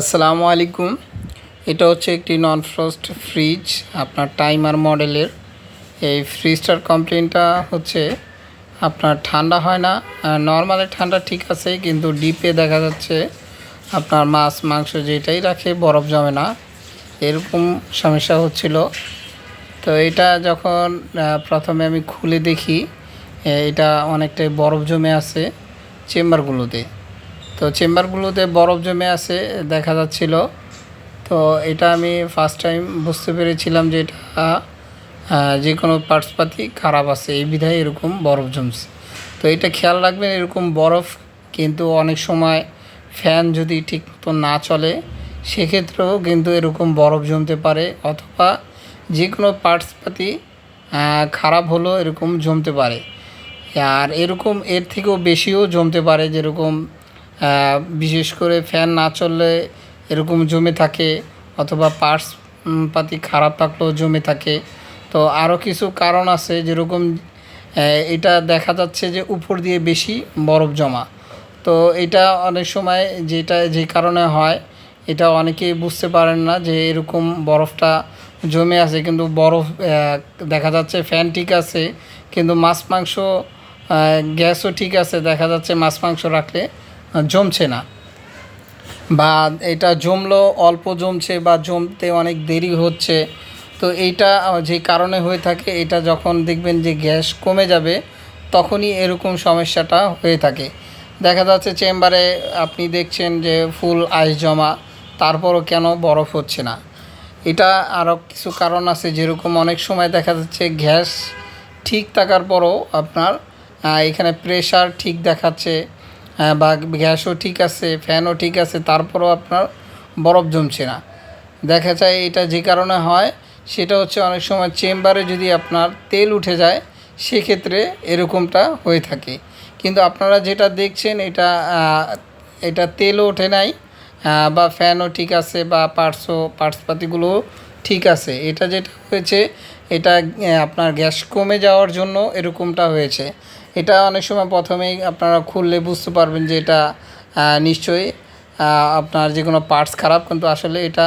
আসসালামু আলাইকুম। এটা হচ্ছে একটি নন ফ্রস্ট ফ্রিজ আপনার টাইমার মডেলের এই ফ্রিজটার কমপ্লেনটা হচ্ছে, আপনার ঠান্ডা হয় না নর্মালি ঠান্ডা ঠিক আছে, কিন্তু ডিপে দেখা যাচ্ছে, আপনার মাছ, মাংস যেটাই রাখে, বরফ জমে না। এরকম সমস্যা হচ্ছিল। তো এটা যখন প্রথমে আমি খুলে দেখি এটা অনেকটাই বরফ জমে আছে চেম্বারগুলোতে। তো চেম্বারগুলোতে বরফ জমে আছে, দেখা যাচ্ছিল। তো এটা আমি ফার্স্ট টাইম বুঝতে পেরেছিলাম যে এটা যে কোনো পার্টসপাতি খারাপ আছে, এই বিধায় এরকম বরফ জমছে। তো এটা খেয়াল রাখবেন, এরকম বরফ কিন্তু অনেক সময় ফ্যান যদি ঠিক মতো না চলে, সেক্ষেত্রেও কিন্তু এরকম বরফ জমতে পারে, অথবা যে কোনো পার্টসপাতি খারাপ হলেও এরকম জমতে পারে। আর এরকম এর থেকেও বেশিও জমতে পারে, যেরকম বিশেষ করে ফ্যান না চললে এরকম জমে থাকে, অথবা পার্টস পাতি খারাপ থাকলেও জমে থাকে। তো আরও কিছু কারণ আছে যেরকম এটা দেখা যাচ্ছে যে উপর দিয়ে বেশি বরফ জমা। তো এটা অনেক সময় যেটা, যে কারণে হয়, এটা অনেকেই বুঝতে পারেন না যে এরকম বরফটা জমে আছে, কিন্তু বরফ দেখা যাচ্ছে ফ্যান ঠিক আছে, কিন্তু মাছ মাংস গ্যাসও ঠিক আছে, দেখা যাচ্ছে মাছ মাংস রাখলে। জমছে না বা এটা জমলো, অল্প জমছে বা জমতে অনেক দেরি হচ্ছে, তো এইটা যে কারণে হয়ে থাকে, এটা যখন দেখবেন যে গ্যাস কমে যাবে, তখনই এরকম সমস্যাটা হয়ে থাকে। দেখা যাচ্ছে চেম্বারে আপনি দেখছেন যে ফুল আইস জমা, তারপরও কেন বরফ হচ্ছে না? এটা আরও কিছু কারণ আছে, যেরকম অনেক সময় দেখা যাচ্ছে গ্যাস ঠিক থাকার পরও আপনার এখানে প্রেশার ঠিক দেখাচ্ছে বা গ্যাসও ঠিক আছে, ফ্যানও ঠিক আছে, তারপরও আপনার বরফ জমছে না। দেখা যায় এটা যে কারণে হয়, সেটা হচ্ছে অনেক সময় চেম্বারে যদি আপনার তেল উঠে যায়, সেক্ষেত্রে এরকমটা হয়ে থাকে। কিন্তু আপনারা যেটা দেখছেন, এটা এটা তেলও ওঠে নাই বা ফ্যানও ঠিক আছে, বা পার্টসও পার্টসপাতিগুলোও ঠিক আছে। এটা যেটা হয়েছে, এটা আপনার গ্যাস কমে যাওয়ার জন্য এরকমটা হয়েছে। এটা অনেক সময় প্রথমেই আপনারা খুললে বুঝতে পারবেন যে এটা নিশ্চয়ই আপনার যে কোনো পার্টস খারাপ, কিন্তু আসলে এটা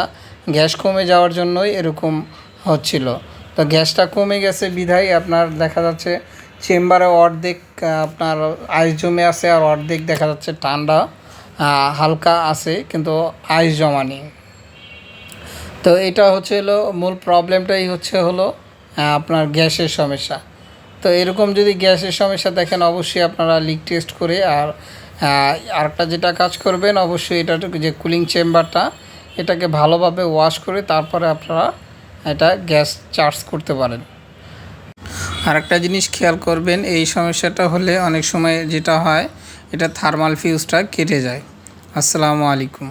গ্যাস কমে যাওয়ার জন্যই এরকম হচ্ছিল। তো গ্যাসটা কমে গেছে বিধায় আপনার দেখা যাচ্ছে চেম্বারে অর্ধেক আপনার আইস জমে আছে আর অর্ধেক দেখা যাচ্ছে ঠান্ডা হালকা আছে, কিন্তু আইস জমা নেই। তো এটা হচ্ছে হলো, মূল প্রবলেমটাই হচ্ছে হলো আপনার গ্যাসের সমস্যা। তো এরকম যদি গ্যাসের সমস্যা দেখেন, অবশ্যই আপনারা লিক টেস্ট করে আর আরেকটা যেটা কাজ করবেন, অবশ্যই এটা যে কুলিং চেম্বারটা এটাকে ভালোভাবে ওয়াশ করে তারপরে আপনারা এটা গ্যাস চার্জ করতে পারেন। আরেকটা জিনিস খেয়াল করবেন, এই সমস্যাটা হলে অনেক সময় যেটা হয়, এটা থার্মাল ফিউজটা কেটে যায়। আসসালামু আলাইকুম।